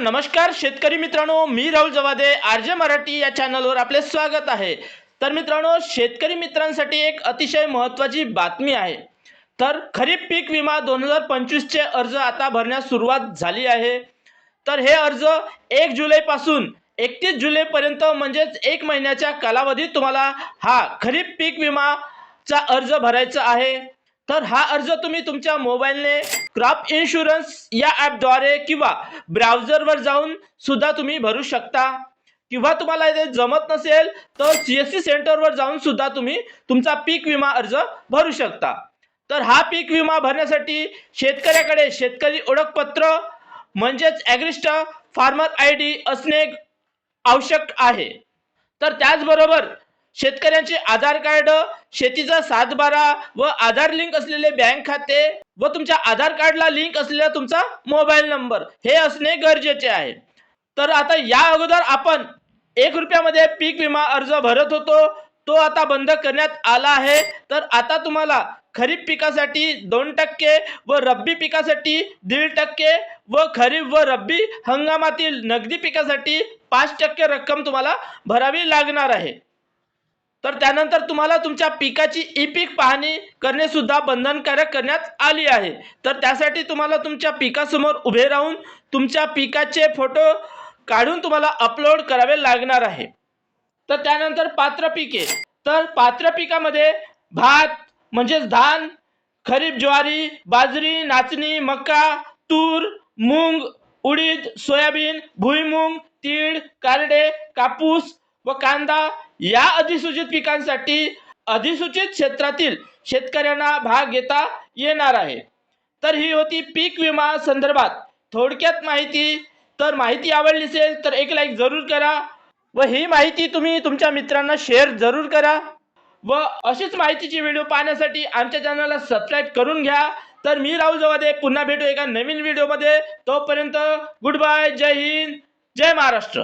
नमस्कार शेतकरी मित्रांनो मी राहुल जवादे आर जे मराठी या चॅनलवर आपले स्वागत आहे. तर मित्रांनो शेतकरी मित्रांसाठी एक अतिशय महत्त्वाची बातमी आहे. तर खरीप पीक विमा दोन हजार पंचवीसचे अर्ज आता भरण्यास सुरुवात झाली आहे. तर हे अर्ज एक जुलैपासून एकतीस जुलैपर्यंत म्हणजेच एक महिन्याच्या कालावधीत तुम्हाला हा खरीप पीक विमाचा अर्ज भरायचा आहे. तर हा अर्ज तुम्ही तुमच्या मोबाईलने क्रॉप इन्शुरन्स या ॲपद्वारे किंवा ब्राउझरवर जाऊन सुद्धा तुम्ही भरू शकता. किंवा तुम्हाला इथे जमत नसेल तर सी एस सी सेंटरवर जाऊन सुद्धा तुम्ही तुमचा पीक विमा अर्ज भरू शकता. तर हा पीक विमा भरण्यासाठी शेतकऱ्याकडे शेतकरी ओळखपत्र म्हणजेच ॲग्रिस्ट फार्मर आय डी असणे आवश्यक आहे. तर त्याचबरोबर शेतकऱ्यांचे आधार कार्ड शेतीचा सातबारा व आधार लिंक असलेले बँक खाते व तुमच्या आधार कार्डला लिंक असलेला तुमचा मोबाईल नंबर हे असणे गरजेचे आहे. तर आता या अगोदर आपण एक रुपयामध्ये पीक विमा अर्ज भरत होतो. तो आता बंद करण्यात आला आहे. तर आता तुम्हाला खरीप पिकासाठी दोन टक्के व रब्बी पिकासाठी दीड टक्के व खरीप व रब्बी हंगामातील नगदी पिकासाठी पाच टक्के रक्कम तुम्हाला भरावी लागणार आहे. तर त्यानंतर तुम्हाला तुमच्या पिकाची ई पीक पाहणी करणे सुद्धा बंधनकारक करण्यात आली आहे. तर त्यासाठी तुम्हाला तुमच्या पिकासमोर उभे राहून तुमच्या पिकाचे फोटो काढून तुम्हाला अपलोड करावे लागणार आहे. तर त्यानंतर पात्र पिके. तर पात्र पिकामध्ये भात म्हणजेच धान खरीप ज्वारी बाजरी नाचणी मका तूर मूंग उडीद सोयाबीन भुईमूग तीळ कारडे कापूस व कांदा या अधिसूचित पिकांसाठी अधिसूचित क्षेत्रातील शेतकऱ्यांना भाग घेता येणार आहे. तर ही होती पीक विमा संदर्भात थोडक्यात माहिती. तर माहिती आवडली असेल तर एक लाईक जरूर करा व ही माहिती तुम्ही तुमच्या मित्रांना शेअर जरूर करा. व अशीच माहितीची व्हिडिओ पाहण्यासाठी आमच्या चॅनलला सबस्क्राईब करून घ्या. तर मी राहुल जवादे पुन्हा भेटू एका नवीन व्हिडिओमध्ये तोपर्यंत गुड बाय जय हिंद जय महाराष्ट्र.